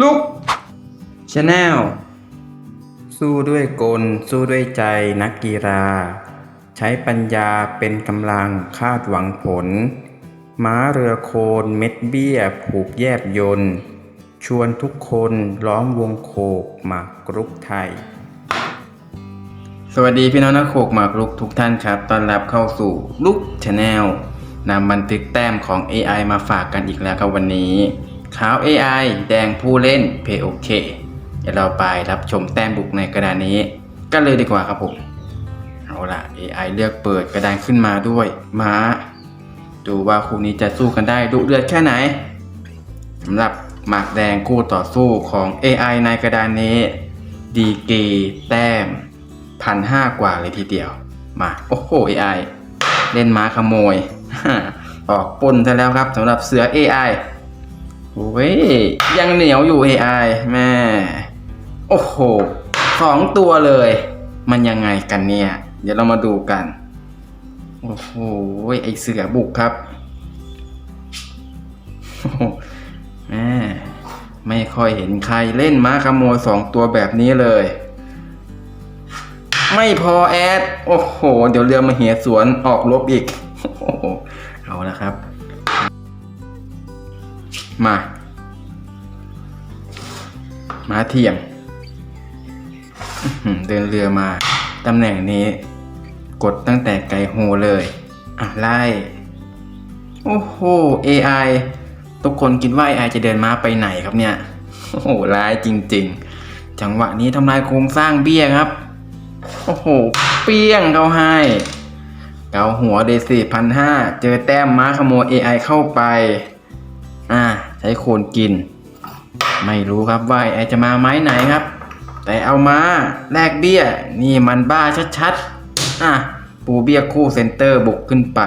ลุกชาแนลสู้ด้วยกล สู้ด้วยใจนักกีฬา ใช้ปัญญาเป็นกำลังคาดหวังผล ม้าเรือโคนเม็ดเบี้ย ผูกแยบยนต์ชวนทุกคนล้อมวงโคกหมากกรุกไทย สวัสดีพี่น้องนักโขกหมากรุกทุกท่านครับต้อนรับเข้าสู่ลุกชาแนลนำบันทึกแต้มของ AI มาฝากกันอีกแล้วครับวันนี้ ขาว AI แดงผู้เล่นเพโอเคเดี๋ยวเราไปรับชมแต้มบุกในกระดานนี้ กันเลยดีกว่าครับผมเอาล่ะ AI เลือกเปิดกระดานขึ้นมาด้วยม้า ดูว่าคู่นี้จะสู้กันได้ดุเดือดแค่ไหนสำหรับหมากแดงคู่ต่อสู้ของ AI ในกระดานนี้ ดีเกแต้มพันห้ากว่าเลยทีเดียว มาโอ้โห AI เล่นม้าขโมย ออกปนซะแล้วครับสำหรับเสือ AI โอ้ยยังเหนียวอยู่ AI แม่ โอ้โหสองตัวเลย มันยังไงกันเนี่ย เดี๋ยวเรามาดูกัน โอ้โหไอเสือบุกครับแม่ไม่ค่อยเห็นใครเล่นม้าขโมยสองตัวแบบนี้เลย ไม่พอแอด โอ้โห เดี๋ยวเรือมาเหียสวนออกลบอีก โอ้โห เอาละครับ มา มาเทียมเดินเรือมา ตำแหน่งนี้ กดตั้งแต่ไกลโฮเลย อะ ไล่ โอ้โห AI ทุกคนคิดว่า AI จะเดินม้าไปไหนครับเนี่ย โอ้โห ร้ายจริง ๆ จังหวะนี้ทำลายโครงสร้างเบี้ยครับ โอ้โห เปี้ยงเขาให้เกาหัวเดซี่พันห้าเจอแต้มม้าขโมย AI เข้าไป อ่า ใช้โคนกิน ไม่รู้ครับว่า AI จะมาไม้ไหนครับ แต่เอามาแลกเบี้ย นี่มันบ้าชัดๆ อะ ปูเบี้ยคู่เซนเตอร์บุกขึ้นไป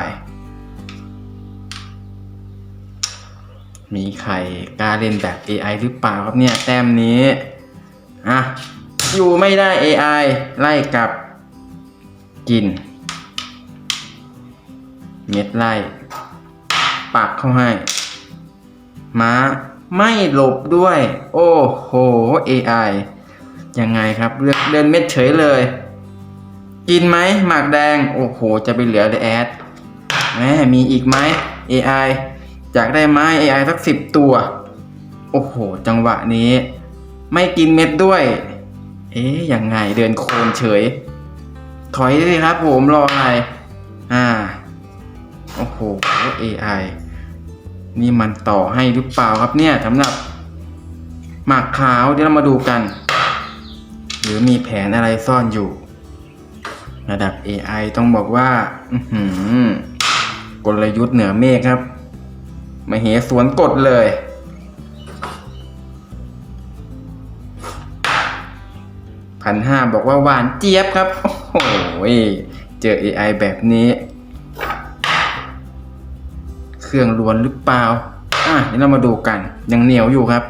มีใครกล้าเล่นแบบ AI หรือเปล่าครับเนี่ย แต้มนี้ อะ อยู่ไม่ได้ AI ไล่กับกิน เม็ดไล่ปักเข้าให้ ม้าไม่หลบด้วย โอ้โห AI ยังไงครับเลือกเดินเม็ดเฉยเลย กินไหมหมากแดง โอ้โห จะไปเหลือเลยแอดแม่มีอีกไหม AI อยากได้ไม้ AI สักสิบตัว โอ้โห จังหวะนี้ ไม่กินเม็ดด้วย เอ๊ยยังไงเดินโคนเฉย ถอยเลยครับผมรออะไร อ่า โอ้โห AI นี่มันต่อให้หรือเปล่าครับเนี่ยสำหรับหมากขาวเดี๋ยวเรามาดูกัน หรือมีแผนอะไรซ่อนอยู่ ระดับ AI ต้องบอกว่าหกลยุทธ์เหนือเมฆครับมาเหสวนกดเลย พันห้าบอกว่าหวานเจี๊ยบครับ โอ้โห เจอ AI แบบนี้ เครื่องล้วนหรือเปล่า อะเดี๋ยวเรามาดูกัน ยังเหนียวอยู่ครับ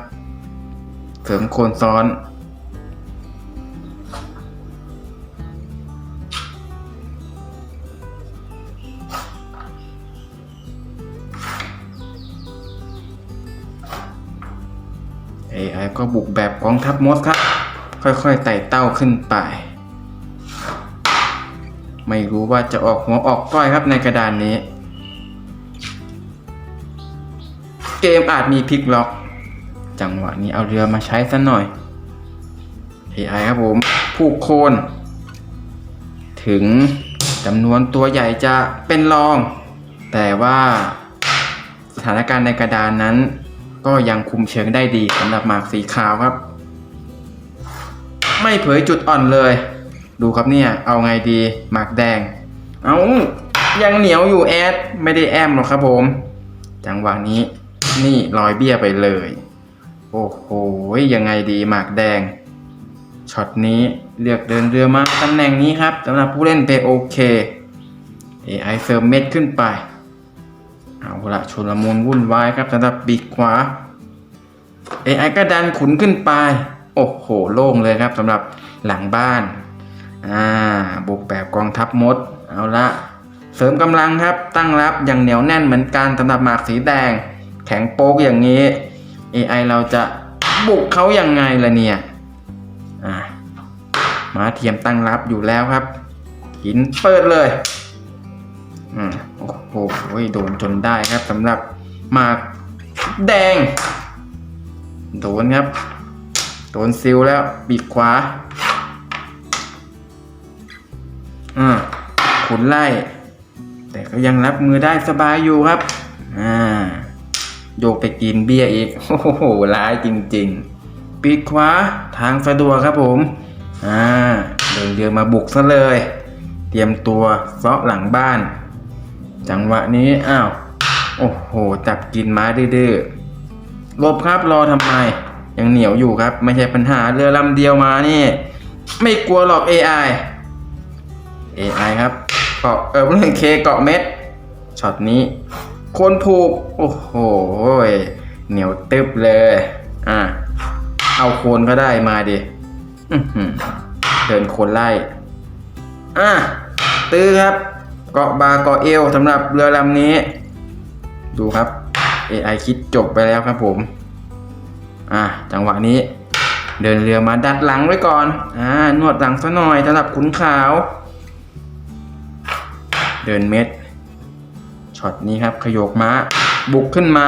เสริมโคนซ้อน AI ก็บุกแบบกองทัพมดครับ ค่อยๆไต่เต้าขึ้นไป ไม่รู้ว่าจะออกหัวออกก้อยครับในกระดานนี้ เกมอาจมีพลิกล็อก จังหวะนี้เอาเรือมาใช้ซะหน่อย AI ครับผมผูกโคน ถึงจำนวนตัวใหญ่จะเป็นรอง แต่ว่าสถานการณ์ในกระดานนั้น ก็ยังคุมเชิงได้ดีสำหรับหมากสีขาวครับ ไม่เผยจุดอ่อนเลย ดูครับเนี่ย เอาไงดีหมากแดง เอายังเหนียวอยู่แอด ไม่ได้แอมหรอกครับผม จังหวะนี้ นี่ลอยเบี้ยไปเลย โอ้โหยังไงดีหมากแดงช็อตนี้เลือกเดินเรือมาตำแหน่งนี้ครับสำหรับผู้เล่นเปโอเค AI เสริมเม็ดขึ้นไปเอาละชนละมุนวุ่นวายครับสำหรับปีกขวา AI ก็ดันขุนขึ้นไป โอ้โหโล่งเลยครับสำหรับหลังบ้านอ่าบุกแบบกองทัพมด เอาละเสริมกำลังครับตั้งรับอย่างเหนียวแน่นเหมือนกันสำหรับหมากสีแดง ข็งโป๊กอย่างนี้ AI เราจะบุกเขายังไงล่ะเนี่ยอะมาเทียมตั้งรับอยู่แล้วครับ หินเปิดเลยอืมโอ้โหโดนจนได้ครับสำหรับมาแดง โดนครับ โดนซิลแล้วปีกขวาอ่าขุนไล่ แต่ก็ยังรับมือได้สบายอยู่ครับ อ่า โยกไปกินเบียอีก โอ้โห ร้ายจริงๆ ปีกขวาทางสะดวกครับผม อ่า เดินเรือมาบุกซะเลย เตรียมตัวเซาะหลังบ้าน จังหวะนี้ อ้าว โอ้โห จับกินไม้ดื้อๆลบครับรอทำไม ยังเหนียวอยู่ครับ ไม่ใช่ปัญหาเรือลำเดียวมานี่ ไม่กลัวหรอก AI AI ครับเกาะเออเรื่องเคเกาะเม็ดช็อตนี้ คนผูก โอ้โห เหนียวตึบเลย อะ เอาโคนก็ได้มาดิเดินโคนไล่ อะ ตื้อครับ เกาะบาเกาะเอวสำหรับเรือลำนี้ ดูครับ AI คิดจบไปแล้วครับผม อะ จังหวะนี้ เดินเรือมาดัดหลังไว้ก่อน อ่า นวดหลังซะหน่อยสำหรับขุนขาว เดินเม็ด ช็อตนี้ครับขยกม้า บุกขึ้นมา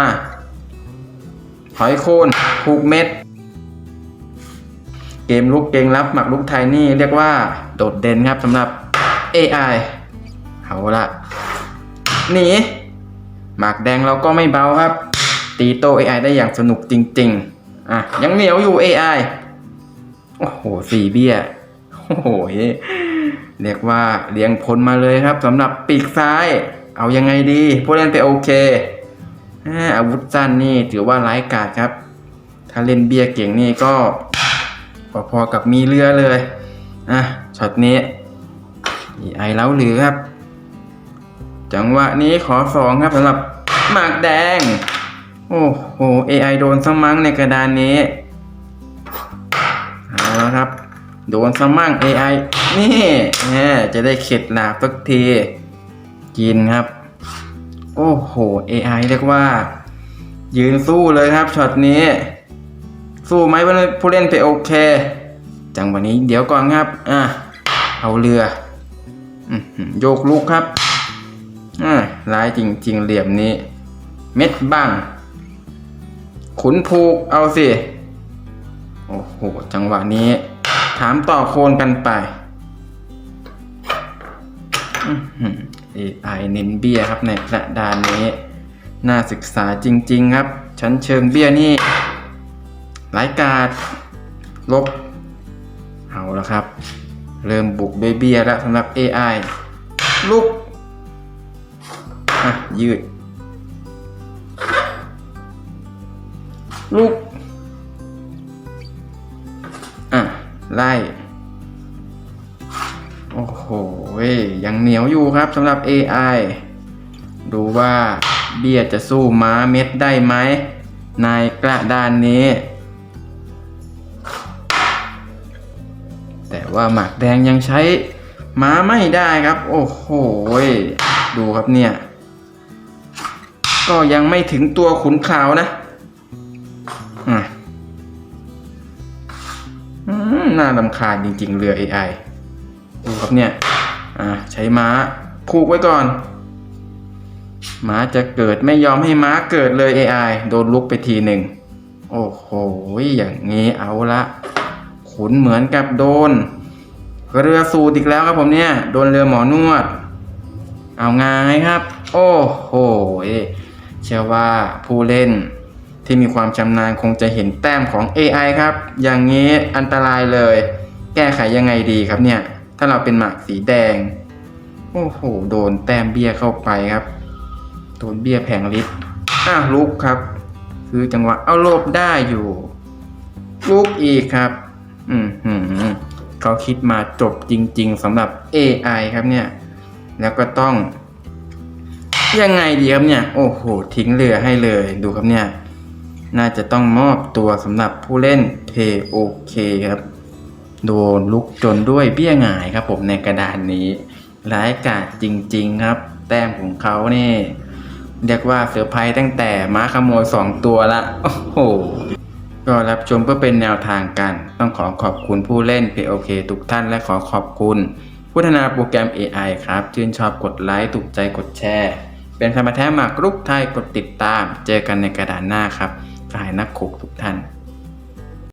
ถอยโคนผูกเม็ด เกมลุกเกมรับหมักลุกไทยนี่เรียกว่าโดดเด่นครับสำหรับ AI เอาละหนีหมากแดงเราก็ไม่เบาครับ ตีโต AI ได้อย่างสนุกจริง ๆ อะ ยังเหนียวอยู่ AI โอ้โหสี่เบี้ย โอ้โห เรียกว่าเลี้ยงพลมาเลยครับสำหรับปีกซ้าย เอายังไงดี ผู้เล่นไปโอเคอาวุธสั้นนี่ถือว่าร้ายกาจครับ ถ้าเล่นเบี้ยเก่งนี่ก็พอๆกับมีเรือเลยอะช็อตนี้ไอเล้าหรือครับ จังหวะนี้ขอสองครับสำหรับหมากแดง โอ้โห AI โดนสมั่งในกระดานนี้เอาแล้วครับ โดนสมั่ง AI นี่แหมจะได้เข็ดหลาบสักที กินครับ โอ้โห AI เรียกว่า ยืนสู้เลยครับช็อตนี้ สู้ไหมผู้เล่นไปโอเค จังหวะนี้เดี๋ยวก่อนครับ อะ เอาเรืออโยกลุกครับอ่าร้ายจริง ๆ เหลี่ยมนี้ เม็ดบ้าง ขุนผูกเอาสิ โอ้โห จังหวะนี้ ถามต่อโคนกันไป AI เน้นเบี้ยครับในกระดานนี้น่าศึกษาจริง ๆ ครับ ชั้นเชิงเบี้ยนี่หลายกาดลบ เอาแล้วครับ เริ่มบุกด้วยเบี้ยแล้วสำหรับ AI ลุกยืด ลุกอะไล่ โอ้โหยังเหนียวอยู่ครับสำหรับ AI ดูว่าเบียดจะสู้ม้าเม็ดได้ไหมในกระดานนี้ แต่ว่าหมากแดงยังใช้ม้าไม่ได้ครับ โอ้โหดูครับเนี่ย ก็ยังไม่ถึงตัวขุนขาวนะอะอืมน่าลำคาญจริงๆเรือ AI ดูครับเนี่ยอ่าใช้ม้าผูกไว้ก่อนม้าจะเกิดไม่ยอมให้ม้าเกิดเลย AI โดนลุกไปทีหนึ่งโอ้โหอย่างนี้เอาละ ขุนเหมือนกับโดน เรือสูดอีกแล้วครับผมเนี่ย โดนเรือหมอนวด เอาไงครับ โอ้โหเชื่อว่าผู้เล่นที่มีความชำนาญคงจะเห็นแต้มของ AI ครับ อย่างนี้อันตรายเลย แก้ไขยังไงดีครับเนี่ย ถ้าเราเป็นหมากสีแดง โอ้โห โดนแต้มเบี้ยเข้าไปครับ โดนเบี้ยแผงลิตอ้าลุกครับ คือจังหวะเอาโลบได้อยู่ ลุกอีกครับ อืมหืมเขาคิดมาจบจริง ๆสำหรับ AI ครับเนี่ย แล้วก็ต้อง ยังไงดีครับเนี่ย โอ้โห ทิ้งเรือให้เลยดูครับเนี่ย น่าจะต้องมอบตัวสำหรับผู้เล่นเทโอเคครับ โดนลุกจนด้วยเบี้ยหงายครับผมในกระดานนี้ร้ายกาจจริง ๆ ครับ แต้มของเขานี่ เรียกว่าเสือร์ไพรส์ตั้งแต่ม้าขโมยสองตัวละ โอ้โห ก็รับชมเพื่อเป็นแนวทางกัน ต้องขอขอบคุณผู้เล่น POK ทุกท่านและขอขอบคุณผู้พัฒนาโปรแกรม AI ครับ ชื่นชอบกดไลค์ถูกใจกดแชร์ เป็นธรรมแท้หมากรุกไทยกดติดตาม เจอกันในกระดานหน้าครับสหายนักขกทุกท่าน